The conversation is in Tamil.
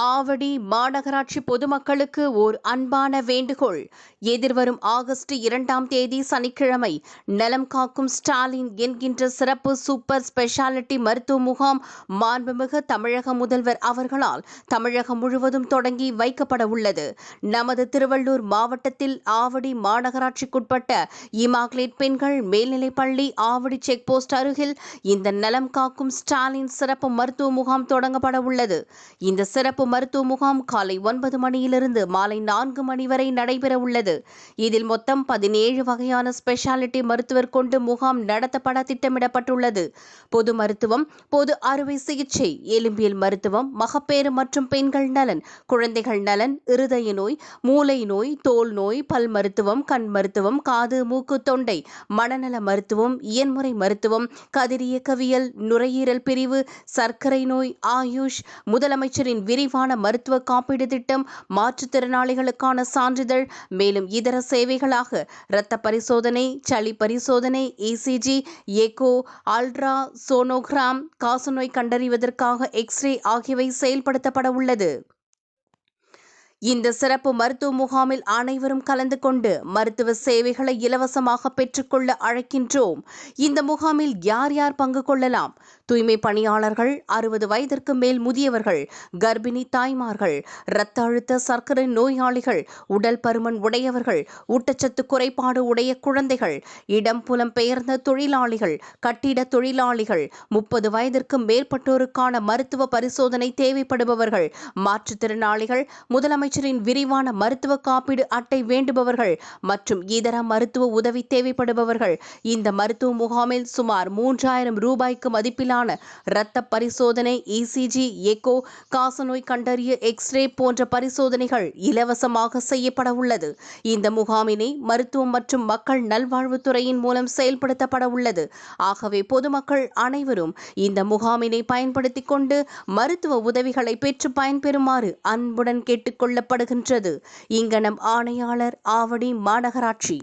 ஆவடி மாநகராட்சி பொதுமக்களுக்கு ஓர் அன்பான வேண்டுகோள். எதிர்வரும் ஆகஸ்ட் இரண்டாம் தேதி சனிக்கிழமை நலம் காக்கும் ஸ்டாலின் என்கின்ற சிறப்பு சூப்பர் ஸ்பெஷாலிட்டி மருத்துவ முகாம் மாண்புமிகு தமிழக முதல்வர் அவர்களால் தமிழகம் முழுவதும் தொடங்கி வைக்கப்பட உள்ளது. நமது திருவள்ளூர் மாவட்டத்தில் ஆவடி மாநகராட்சிக்குட்பட்ட இமாக்லேட் பெண்கள் மேல்நிலைப்பள்ளி ஆவடி செக் போஸ்ட் அருகில் இந்த நலம் காக்கும் ஸ்டாலின் சிறப்பு மருத்துவ முகாம் தொடங்கப்பட உள்ளது. இந்த சிறப்பு மருத்துவ முகாம் காலை ஒன்பது மணியிலிருந்து மாலை நான்கு மணி வரை நடைபெற உள்ளது இதில் மொத்தம் பதினேழு வகையான ஸ்பெஷாலிட்டி மருத்துவர் கொண்டு முகாம் நடத்தப்பட திட்டமிடப்பட்டுள்ளது. பொது மருத்துவம் பொது அறுவை சிகிச்சை எலும்பியல் மருத்துவம் மகப்பேறு மற்றும் பெண்கள் நலன் குழந்தைகள் நலன் இருதய நோய் மூளை நோய் தோல் நோய் பல் மருத்துவம் கண் மருத்துவம் காது மூக்கு தொண்டை மனநல மருத்துவம் இயன்முறை மருத்துவம் கதிரியக்கவியல் நுரையீரல் பிரிவு சர்க்கரை நோய் ஆயுஷ் முதலமைச்சரின் விரிவான மருத்துவ காப்பீடு திட்டம் மாற்றுத்திறனாளிகளுக்கான சான்றிதழ் மேலும் இதர சேவைகளாக இரத்த பரிசோதனை சளி பரிசோதனை இசிஜி எக்கோ அல்ட்ரா சோனோகிராம் காசநோய் கண்டறிவதற்காக எக்ஸ்ரே ஆகியவை செயல்படுத்தப்பட உள்ளது. இந்த சிறப்பு மருத்துவ முகாமில் அனைவரும் கலந்து கொண்டு மருத்துவ சேவைகளை இலவசமாக பெற்றுக்கொள்ள அழைக்கின்றோம். இந்த முகாமில் யார் யார் பங்கு கொள்ளலாம்? தூய்மை பணியாளர்கள் அறுபது வயதிற்கு மேல் முதியவர்கள் கர்ப்பிணி தாய்மார்கள் இரத்த அழுத்த சர்க்கரை நோயாளிகள் உடல் பருமன் உடையவர்கள் ஊட்டச்சத்து குறைபாடு உடைய குழந்தைகள் இடம் புலம் பெயர்ந்த தொழிலாளிகள் கட்டிட தொழிலாளிகள் முப்பது வயதிற்கு மேற்பட்டோருக்கான மருத்துவ பரிசோதனை தேவைப்படுபவர்கள் மாற்றுத்திறனாளிகள் முதலமைச்சரின் விரிவான மருத்துவ காப்பீடு அட்டை வேண்டுபவர்கள் மற்றும் இதர மருத்துவ உதவி தேவைப்படுபவர்கள். இந்த மருத்துவ முகாமில் சுமார் மூன்றாயிரம் ரூபாய்க்கு மதிப்பிலான இரத்த பரிசோதனை இசிஜி எக்கோ காசநோய் கண்டறிய எக்ஸ்ரே போன்ற பரிசோதனைகள் இலவசமாக செய்யப்பட உள்ளது. இந்த முகாமினை மருத்துவம் மற்றும் மக்கள் நல்வாழ்வுத்துறையின் மூலம் செயல்படுத்தப்பட உள்ளது. ஆகவே பொதுமக்கள் அனைவரும் இந்த முகாமினை பயன்படுத்திக் கொண்டு மருத்துவ உதவிகளை பெற்று பயன்பெறுமாறு அன்புடன் கேட்டுக்கொள்ள கொள்ளப்படுகின்றது இங்கனம் ஆணையாளர் ஆவடி மாநகராட்சி.